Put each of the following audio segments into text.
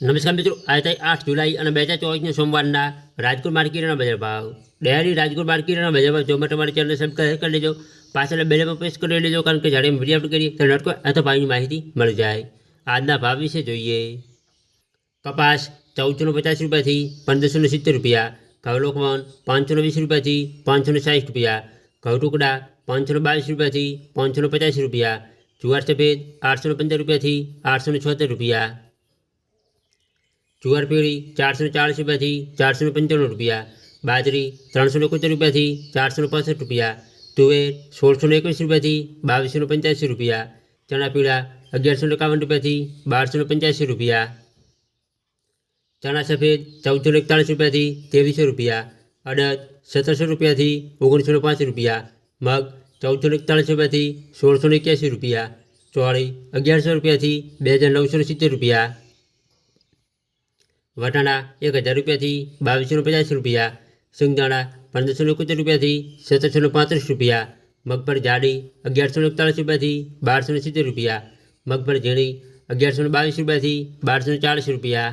નમસ્કાર મિત્રો આજે તારીખ આઠ જુલાઈ અને બે હજાર ચોવીસના સોમવારના રાજકોટ માર્કેટના બજાર ભાવ ડેરી રાજકોટ માર્કેટના બજાર ભાવ જોવા માટે તમારી ચેનલ સબસ્ક્રાઈબ કરી લેજો પાછળ બેલમાં પ્રેસ કરી લેજો કારણ કે જ્યારે વિડીયો અપલોડ કરીએ તો નટકો અથવા ભાવની માહિતી મળી જાય આજના ભાવ વિશે જોઈએ કપાસ ચૌદસો પચાસ રૂપિયાથી પંદરસો ને સિત્તેર રૂપિયા ઘઉં લોકવન પાંચસો ને વીસ રૂપિયાથી પાંચસો ને સાઠ રૂપિયા ઘઉં ટુકડા પાંચસો ને બાવીસ રૂપિયાથી પાંચસો ને પચાસ રૂપિયા જુવાર સફેદ આઠસો ને પંદર રૂપિયાથી આઠસો ને છોતેર રૂપિયા જુવાર પેઢી ચારસો ચાળીસ રૂપિયાથી ચારસો પંચાણું રૂપિયા, બાજરી ત્રણસો એકોતેર રૂપિયાથી ચારસો પાસઠ રૂપિયા, તુવેર સોળસો એકવીસ રૂપિયાથી બાવીસો પંચ્યાસી રૂપિયા, ચણા પીળા અગિયારસો એકાવન રૂપિયાથી બારસો પંચ્યાસી રૂપિયા, ચણા સફેદ ચૌદસો એકતાળીસ રૂપિયાથી ત્રેવીસો રૂપિયા, અડદ સત્તરસો રૂપિયાથી ઓગણીસો પાંચ રૂપિયા, મગ ચૌદસો એકતાળીસ રૂપિયાથી સોળસો એક્યાસી રૂપિયા, ચોળી અગિયારસો રૂપિયાથી બે હજાર નવસો સિત્તેર રૂપિયા વટાણા એક હજાર રૂપિયાથી બાવીસો ને પચાસ રૂપિયા સિંગદાણા પંદરસો ને એકોતેર રૂપિયાથી સત્તરસો ને પાંત્રીસ રૂપિયા મગફળી જાડી અગિયારસો ને એકતાળીસ રૂપિયાથી બારસો ને સિત્તેર રૂપિયા મગફળી ઝીણી અગિયારસો ને બાવીસ રૂપિયાથી બારસો ને ચાળીસ રૂપિયા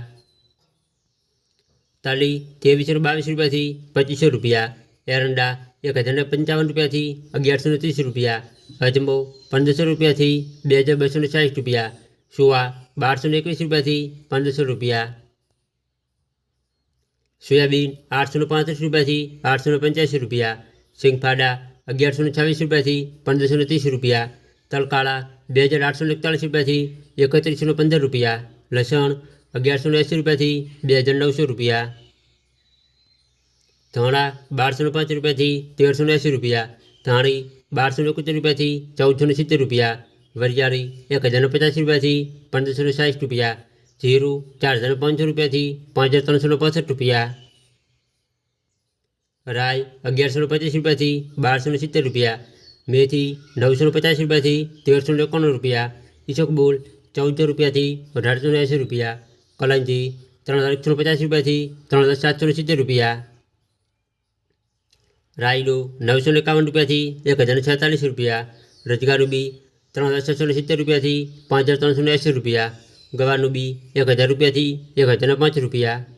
તાલી ત્રેવીસો ને બાવીસ રૂપિયાથી પચીસો રૂપિયા એરંડા એક હજાર ને પંચાવન રૂપિયાથી અગિયારસો ને ત્રીસ રૂપિયા અજમો પંદરસો રૂપિયાથી બે હજાર બસો ને સાઠ રૂપિયા સુવા બારસો ને એકવીસ રૂપિયાથી પંદરસો રૂપિયા સોયાબીન આઠસો ને પાંત્રીસ રૂપિયાથી આઠસો ને પંચ્યાસી રૂપિયા સિંગફાડા અગિયારસો ને છવ્વીસ રૂપિયાથી પંદરસો ને ત્રીસ રૂપિયા તલકાળા બે હજાર આઠસો ને એકતાળીસ રૂપિયાથી એકત્રીસો ને પંદર રૂપિયા લસણ અગિયારસો ને એંસી રૂપિયાથી બે હજાર નવસો રૂપિયા ધાણા બારસો ને પાંચ રૂપિયાથી તેરસો ને એંસી રૂપિયા ધાણી બારસો ને એકોતેર રૂપિયાથી ચૌદસો ને સિત્તેર રૂપિયા વરિયાળી એક હજાર ને પચાસ રૂપિયાથી પંદરસો ને સાઠ રૂપિયા જીરું ચાર હજાર પાંચસો રૂપિયાથી પાંચ હજાર ત્રણસો પાસઠ રૂપિયા. રાય અગિયારસો પચાસ રૂપિયાથી બારસો સિત્તેર રૂપિયા. મેથી નવસો પચાસ રૂપિયાથી તેરસો એકાણું રૂપિયા. ઈસકબુલ ચૌદસો રૂપિયાથી અઢારસો એંસી રૂપિયા. કલંજી ત્રણ હજાર એકસો પચાસ રૂપિયાથી ત્રણ હજાર સાતસો સિત્તેર રૂપિયા. રાયડો નવસો એકાવન રૂપિયાથી એક હજાર છેતાલીસ રૂપિયા. રજગારું બી ત્રણ હજાર છસો સિત્તેર રૂપિયાથી પાંચ હજાર ત્રણસો ને એંસી રૂપિયા. ગવાનું બી એક હજાર રૂપિયાથી એક હજારને પાંચ રૂપિયા.